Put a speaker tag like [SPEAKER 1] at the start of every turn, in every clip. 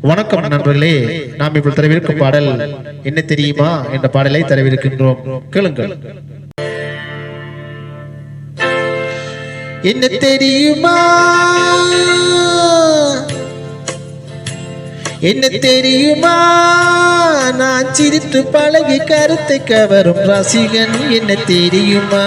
[SPEAKER 1] வணக்கம் நண்பர்களே நாம் இப்போது தரவிருக்கும் பாடல் என்ன தெரியுமா என்ற பாடலை தரவிருக்கின்றோம். கேளுங்கள். என்ன தெரியுமா? என்ன தெரியுமா? நான் சிரித்து பழகி கருத்தை கவரும் ரசிகன். என்ன தெரியுமா?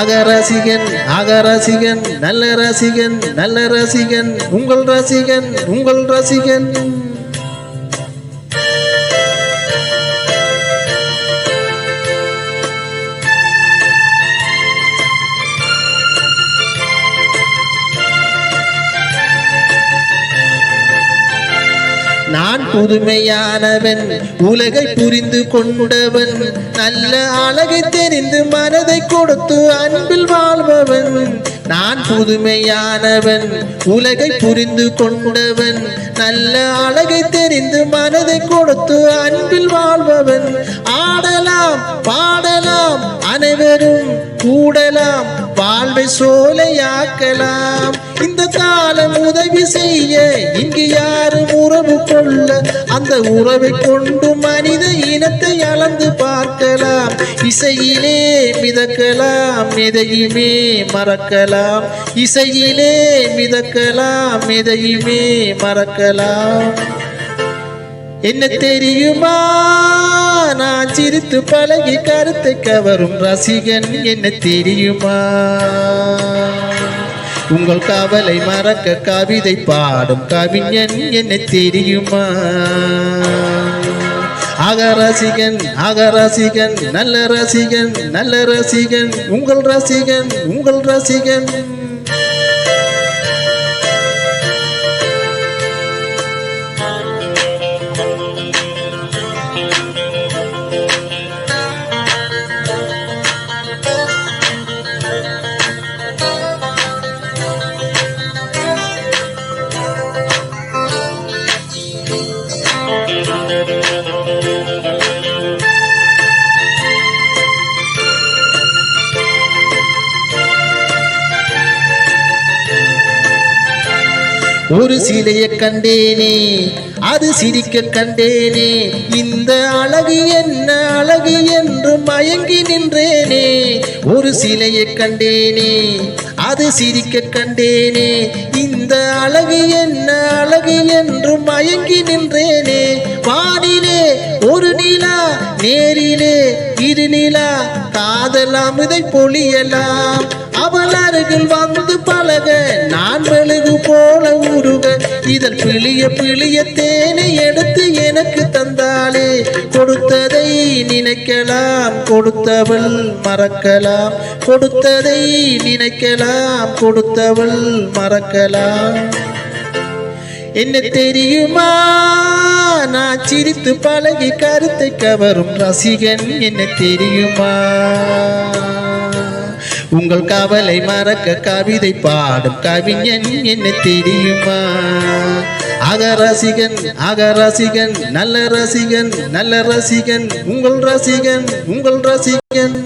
[SPEAKER 1] அக ரசிகன் அக ரசிகன் நல்ல ரசிகன் நல்ல ரசிகன் உங்கள் ரசிகன் உங்கள் ரசிகன். நான் புதுமையானவன் உலகை புரிந்து கொண்டவன் நல்ல அழகை தெரிந்து மனதை கொடுத்து அன்பில் வாழ்பவன். நான் புதுமையானவன் உலகை புரிந்து கொண்டவன் நல்ல அழகை தெரிந்து மனதை கொடுத்து அன்பில் வாழ்பவன். ஆடலாம் பாடலாம் அனைவரும் கூடலாம் வாழ்வை சோலையாக்கலாம். இந்த காலம் உதவி செய்ய இங்கு அந்த உறவை கொண்டு மனித இனத்தை அளந்து பார்க்கலாம். இசையிலே மிதக்கலாம் எதையுமே மறக்கலாம். இசையிலே மிதக்கலாம் எதையுமே மறக்கலாம். என்ன தெரியுமா? நான் சிரித்து பழகி கருத்தை கவரும் ரசிகன் என்ன தெரியுமா? உங்கள் கவலை மறக்க கவிதை பாடும் கவிஞன் என்ன தெரியுமா? அக ரசிகன் அக ரசிகன் நல்ல ரசிகன் நல்ல ரசிகன் உங்கள் ரசிகன் உங்கள் ரசிகன். ஒரு சிலைய கண்டேனே அது சிரிக்க கண்டேனே. இந்த அழகு என்ன அழகு என்று மயங்கி நின்றேனே. ஒரு சிலையை கண்டேனே அது சிரிக்க கண்டேனே. இந்த அழகு என்ன அழகு என்று மயங்கி நின்றேனே. வானிலே ஒரு நிலா நேரிலே இரு நிலா. காதல் அமுதை பொழியலாம். அவள் அருகில் வந்து பழக நான் உருக இதன் பிழிய பிழிய தேனை எடுத்து எனக்கு தந்தாளே. கொடுத்ததை நினைக்கலாம் கொடுத்தவள் மறக்கலாம். கொடுத்ததை நினைக்கலாம் கொடுத்தவள் மறக்கலாம். என்ன தெரியுமா? நான் சிரித்து பழகி கருத்தை கவரும் ரசிகன். என்ன தெரியுமா? உங்கள் காவலை மறக்க கவிதை பாடும் கவிஞன் என்ன தெரியுமா? அக ரசிகன் அக ரசிகன் நல்ல ரசிகன் நல்ல ரசிகன் உங்கள் ரசிகன் உங்கள் ரசிகன்.